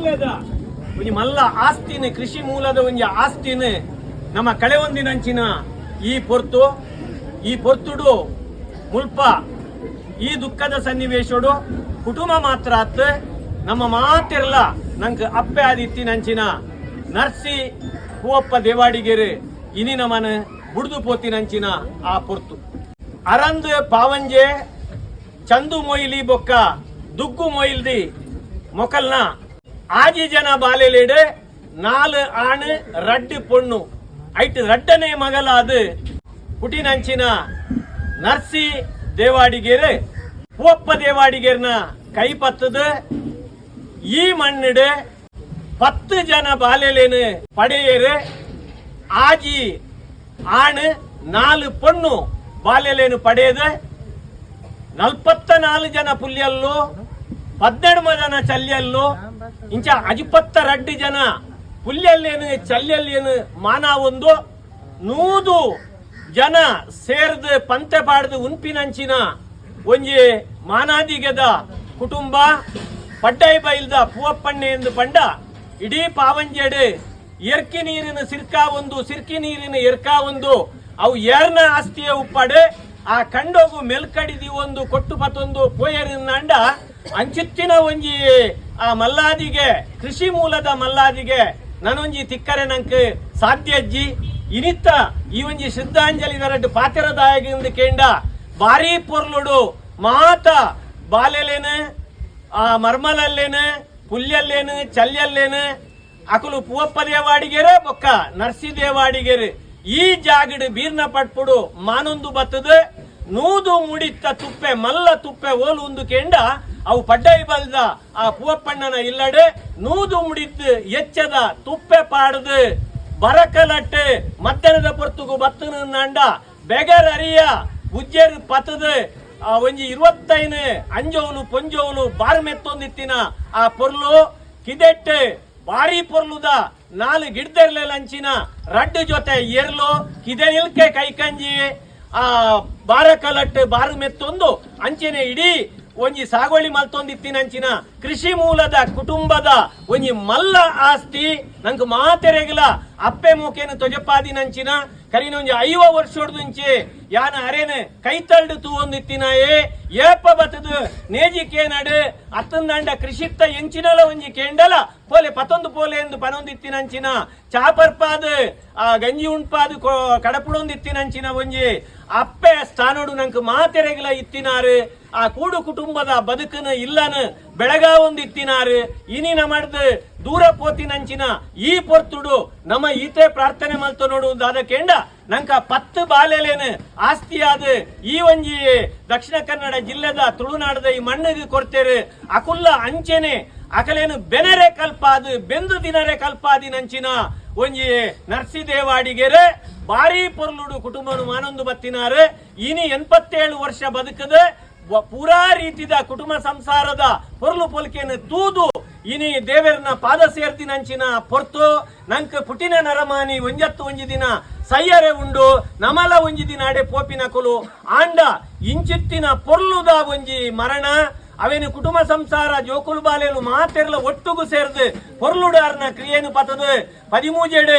ಇಲ್ಲದ ಒಂಜಿ ಮಲ್ಲ ಆಸ್ತಿನ, ಕೃಷಿ ಮೂಲದ ಒಂಜಿ ಆಸ್ತಿನ, ನಮ್ಮ ಕಳೆ ಒಂದಿನಂಚಿನ ಈ ಪೊರ್ತು. ಈ ಪೊರ್ತುಡು ಮುಲ್ಪ ಈ ದುಃಖದ ಸನ್ನಿವೇಶಡು ಕುಟುಂಬ ಮಾತ್ರ ಆತ್ ನಮ್ಮ ಮಾತಿರಲ್ಲ ನಂಗೆ ಅಪ್ಪೆ ಆದಿತ್ತಿನಂಚಿನ ನರ್ಸಿ ಹೂವಪ್ಪ ದೇವಾಡಿಗೆರೆ ಇನಿ ನಮನ ಬುಡ್ದು ಪೋತಿನಂಚಿನ ಆ ಪೊರ್ತು. ಅರಂದ್ ಪಾವಂಜೆ, ಚಂದು ಮೊಯ್ಲಿ ಬೊಕ್ಕ, ದುಗ್ಗು ಮೊಯ್ಲ್ದಿ ಮೊಕಲ್ನ ಆಜಿ ಜನ ಬಾಲೆಲೇಡು ನಾಲು ಆಣ್ ರಡ್ಡು ಪೊಣ್ಣು ಐಟ್ ರಡ್ಡನೇ ಮಗಲಾದ ಪುಟಿನಂಚಿನ ನರ್ಸಿ ದೇವಾಡಿಗೇರು ಪೂವಪ್ಪ ದೇವಾಡಿಗೇರ್ನ ಕೈ ಪತ್ತದು ಈ ಮಣ್ಣಿಡು பத்து ஜன பாலையிலேன்னு படையேறு ஆஜி ஆணு நாலு பொண்ணು ಬಾಲ್ಯಲೇನು ಪಡೆಯದೆ ನಲ್ಪತ್ತ ನಾಲ್ಕು ಜನ ಪುಲ್ಯಲ್ಲು ಪದ್ದೆಡ್ಮ ಜನ ಚಲ್ಯಲ್ಲು ಇಂಚ ಅಜಿಪತ್ತ ರಡ್ಡಿ ಜನ. ಪುಲ್ಯಲ್ಲೇನು ಚಲ್ಯಲ್ಲೇನು, ಮಾನ ಒಂದು. ನೂದು ಜನ ಸೇರ್ದು ಪಂತೆ ಪಾಡ್ದು ಉನ್ಪಿನಂಚಿನ ಒಂಜಿ ಮಾನಾದಿಗೆದ ಕುಟುಂಬ, ಪಡ್ಡೈ ಬೈಲ್ದ ಪೂವಪ್ಪಣ್ಣೆ ಎಂದು ಪಂಡ, ಇಡೀ ಪಾವಂಜೆಡೆ ಎರ್ಕಿ ನೀರಿನ ಸಿರ್ಕಾ ಒಂದು, ಸಿರ್ಕಿ ನೀರಿನ ಎರ್ಕಾ ಒಂದು. ಅವು ಏರ್ನ ಆಸ್ತಿಯ ಉಪ್ಪಡೆ, ಆ ಕಂಡೋಗು ಮೆಲ್ಕಡಿದಿ ಒಂದು, ಕೊಟ್ಟು ಪತ್ತೊಂದು ಪೋಯರಿನಂಡ ಅಂಚಿತ್ತಿನ ಒಂಜಿ ಆ ಮಲ್ಲಾದಿಗೆ, ಕೃಷಿ ಮೂಲದ ಮಲ್ಲಾದಿಗೆ ನನೊಂಜಿ ತಿಕ್ಕರೆ ನಂಕ್ ಸಾಧ್ಯ ಅಜ್ಜಿ. ಇನಿತ್ತ ಈ ಒಂಜಿ ಶ್ರದ್ಧಾಂಜಲಿ ದರಡ್ ಪಾತಿರದಾಯಗಿಂದ ಕೇಂಡ ಭಾರಿ ಪೊರ್ಲುಡು ಮಾತ ಬಾಲೆಲೇನು, ಆ ಮರ್ಮಲಲ್ಲೇನು, ಪುಲ್ಯಲ್ಲೇನು, ಚಲ್ಯಲ್ಲೇನು, ಅಕಲು ಪೂವಪ್ಪ ದೇವಾಡಿಗೆರೆ, ಬೊಕ್ಕ ನರ್ಸಿ ದೇವಾಡಿಗೆರೆ. ಈ ಜಾಗಡ್ ಬೀರ್ನ ಪಟ್ಪುಡು ಮಾನೊಂದು ಬತ್ತದೆ, ನೂದು ಮುಡಿತ್ತ ತುಪ್ಪೆ ಮಲ್ಲ ತುಪ್ಪೆ ಓಲು ಒಂದು ಕೇಂಡ ಅವು ಪಡ್ಡೈ ಬಲ್ದ ಆ ಪೂವಪ್ಪಣ್ಣನ ಇಲ್ಲಡೆ ನೂದು ಮುಡಿದ್ದು ಎಚ್ಚದ ತುಪ್ಪೆ ಪಾಡದು, ಬರಕಲಟ್ಟು ಮತ್ತೆನದ ಪೊರ್ತುಗು ಬತ್ತನ ನಂಡ ಬೆಗರ್ ಅರಿಯ, ಉಜ್ಜೇರು ಪತದ ಆ ಒಂಜಿ ಇರುವತ್ತೈನು, ಅಂಜೋಲು ಪೊಂಜೋಲು ಬಾರ್ ಮೆತ್ತೊಂದಿತ್ತಿನ ಆ ಪೊರ್ಲು ಕಿದೆಟ್ ಬಾರಿ ಪೊರ್ಲುದ, ನಾಲ್ ಗಿಡ್ದೆರ್ಲೆ ಲಂಚಿನ ರಡ್ ಜೊತೆ ಎರ್ಲು ಕಿದೆ ನಿಲ್ಕೆ ಕೈಕಂಜಿ, ಆ ಬಾರ ಕಲಟ್ ಬಾರು ಮೆತ್ತೊಂದು, ಅಂಚಿನ ಇಡೀ ಒಂಜಿ ಸಾಗೋಳಿ ಮಲ್ತೊಂದಿತ್ತಿನಂಚಿನ ಕೃಷಿ ಮೂಲದ ಕುಟುಂಬದ ಒಂಜಿ ಮಲ್ಲ ಆಸ್ತಿ ನಂಗೆ ಮಾತೆರೆಗಲ ಅಪ್ಪೆ ಮೂಕೇನು ಕರೀನ ಒಂಜಿ ಐವ ವರ್ಷೋಡ್ದುಂಚಿ ಯಾನ ಅರೇನು ತಳ್ಳು ತೂ ಏ ಏಪ ಬತದು ನೇಜಿ ಕೇನಡು ಅತ್ತಂದಂಡ ಕೃಷಿತ್ತ ಎಂಚಿನಲ ಒಂಜಿ ಕೇಂಡಲ ಪೋಲೆ ಪತ್ತೊಂದು ಪೋಲೆ ಎಂದು ಪನೊಂದಿತ್ತಿನಂಚಿನ ಚಾಪರ್ಪಾದ, ಆ, ಗಂಜಿ ಉಂಟ್ಪಾದು ಕಡಪುಡೊಂದಿತ್ತಿನಂಚಿನ ಒಂಜಿ ಅಪ್ಪೆ ಸ್ಥಾನೋಡು ನಂಗೆ ಮಾತೆರೆಗಲ ಇತ್ತಿನಾರು. ಆ ಕೂಡು ಕುಟುಂಬದ ಬದುಕನ ಇಲ್ಲನ ಬೆಳಗಾವೊಂದು ಇತ್ತಿನಾರು ಇನಿನ ಮಾಡ್ದು ದೂರ ಪೋತಿನಂಚಿನ ಈ ಪೊರ್ತುಡು ನಮ್ಮ ಈತೆ ಪ್ರಾರ್ಥನೆ ಮಲ್ತು ನೋಡುವುದಾದ ಕೇಂಡ. ನಂಕ ಪತ್ತು ಬಾಲೆಲೇನು ಆಸ್ತಿಯಾದ ಈ ಒಂಜಿ ದಕ್ಷಿಣ ಕನ್ನಡ ಜಿಲ್ಲೆದ ತುಳುನಾಡದ ಈ ಮಣ್ಣಿಗೆ ಕೊರ್ತೇರು. ಅಕುಲ್ಲ ಅಂಚೆನೆ ಅಕಲೇನು ಬೆನರೆ ಕಲ್ಪಾದು, ಬೆಂದು ದಿನರೆ ಕಲ್ಪಾದಿನಂಚಿನ ಒಂಜಿ ನರ್ಸಿದೇವಾಡಿಗೆರೆ. ಬಾರಿ ಪೊರ್ಲುಡು ಕುಟುಂಬನು ಮಾನೊಂದು ಬತ್ತಿನಾರು. ಇನಿ ಎನ್ಪತ್ತೇಳು ವರ್ಷ ಬದುಕದ ಪೂರಾ ರೀತಿದ ಕುಟುಂಬ ಸಂಸಾರದ ಪೊರ್ಲು ಪೊಲ್ಕೆಯನ್ನು ತೂದು ಇನಿ ದೇವರನ್ನ ಪಾದ ಸೇರ್ತಿನಂಚಿನ ಪೊರ್ತು, ನಂಕ ಪುಟಿನ ನರಮಾನಿ ಒಂಜತ್ತು ಒಂಜಿ ದಿನ ಸಯ್ಯರೆ ಉಂಡು, ನಮಲ ಒಂಜಿ ದಿನ ಅಡೆ ಪೋಪಿನ ಕೊಲು, ಆಂಡ ಇಂಚಿತ್ತಿನ ಪೊರ್ಲುದ ಒಂಜಿ ಮರಣ ಅವೇನು ಕುಟುಂಬ ಸಂಸಾರ, ಜೋಕುಲು ಬಾಲೆಯಲ್ಲೂ ಮಾತೆರ್ಲ ಒಟ್ಟುಗೂ ಸೇರ್ದು ಪೊರ್ಲುಡಾರ್ನ ಕ್ರಿಯೆಯನ್ನು ಪತದು, ಪದಿಮೂಜೆಡು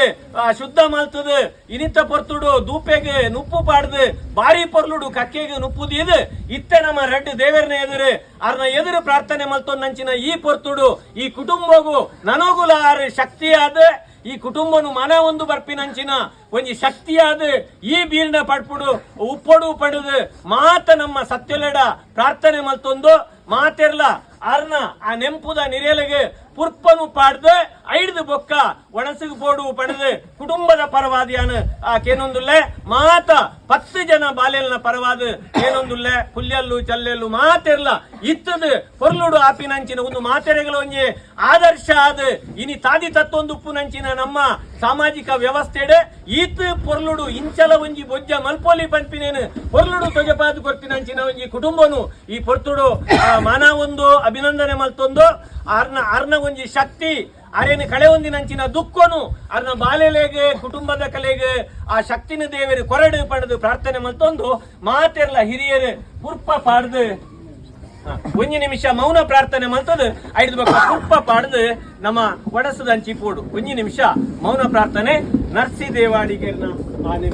ಶುದ್ಧ ಮಲ್ತದು, ಇನಿತ್ತ ಪೊರ್ತುಡು ದೂಪೆಗೆ ನುಪ್ಪು ಪಾಡ್ದು, ಬಾರಿ ಪೊರ್ಲುಡು, ಕಕ್ಕೆಗೆ ನುಪ್ಪುದಿದು ಇತ್ತೆ ನಮ್ಮ ರೆಡ್ ದೇವರನ ಎದುರು, ಅರ್ನ ಎದುರು ಪ್ರಾರ್ಥನೆ ಮಲ್ತೊಂದಂಚಿನ ಈ ಪೊರ್ತುಡು, ಈ ಕುಟುಂಬಗೂ ನನಗುಲಾರ ಶಕ್ತಿಯಾದ ಈ ಕುಟುಂಬನು ಮನೆ ಒಂದು ಬರ್ಪಿನಂಚಿನ, ಒಂಜಿ ಶಕ್ತಿಯಾದ ಈ ಬೀರ್ನ ಪಡ್ಪುಡು, ಉಪ್ಪೊಡು ಪಡುದು, ಮಾತ ನಮ್ಮ ಸತ್ಯಲೆಡ ಪ್ರಾರ್ಥನೆ ಮಲ್ತೊಂದು, ಮಾತೆರ್ಲ ಅರ್ನ ಆ ನೆಂಪುದ ನಿರೇಲೆಗೆ ಪುರ್ಪನು ಪಾಡ್ದು ಐಡ್ದು ಬೊಕ್ಕ ಒಣಸಿಗೆ ಪೋಡು ಪಡೆದು ಕುಟುಂಬದ ಪರವಾದಿಯಾನು. ಆ ಕೇನೊಂದುಲ್ಲೆ ಮಾತ ಪತ್ತು ಜನ ಬಾಲೆಲ್ನ ಪರವಾದ. ಏನೊಂದುಲ್ಲೆ? ಹುಲ್ಲೆಲ್ಲು ಚಲ್ಲೆಲ್ಲು ಮಾತೆರ್ಲ. ಇತ್ತದು ಪೊರ್ಲುಡು ಆಪಿನಂಚಿನ ಒಂದು ಮಾತೆರೆಗಳು ಒಂಜಿ ಆದರ್ಶ ಆದ. ಇನಿ ತಾದಿ ತತ್ತೊಂದು ಉಪ್ಪುನಂಚಿನ ನಮ್ಮ ಸಾಮಾಜಿಕ ವ್ಯವಸ್ಥೆಡೆ ಈತ್ ಪೊರ್ಲುಡು, ಇಂಚಲ ಒಂಜಿ ಬೊಜ್ಜ ಮಲ್ಪೋಲಿ ಪಂಪಿನೇನು ಪೊರ್ಲುಡು ತೊಜಪಾದು ಕೊರ್ತಿನಂಚಿನ ಒಂಜಿ ಕುಟುಂಬನು. ಈ ಪೊರ್ತುಡು ಮನ ಒಂದು, ಅಭಿನಂದನೆ ಮಲ್ತೊಂದು, ಅರ್ನ ಅರ್ನ ಒಂಜಿ ಶಕ್ತಿ, ಅರೇನು ಕಳೆ ಒಂದಿನಂಚಿನ ದುಃಖನು, ಅರ್ನ ಬಾಲೆಲೆಗೆ, ಕುಟುಂಬದ ಕಲೆಗೆ, ಆ ಶಕ್ತಿನ ದೇವರು ಕೊರಡು ಪಡೆದು ಪ್ರಾರ್ಥನೆ ಮಲ್ತೊಂದು. ಮಾತೆರ್ಲ ಹಿರಿಯರು, ಪುರ್ಪ ಪಾಡ್ದು. ಒಂಜಿ ನಿಮಿಷ ಮೌನ ಪ್ರಾರ್ಥನೆ ಮಲ್ತದ ಐದು ಬಕ್ಕ ತುಪ್ಪ ಪಾಡ್ದು ನಮ್ಮ ಒಡಸದಂಚಿ ಪೋಡು. ಒಂಜಿ ನಿಮಿಷ ಮೌನ ಪ್ರಾರ್ಥನೆ ನರ್ಸಿ ದೇವಾಡಿಗೆ ಆನೆ.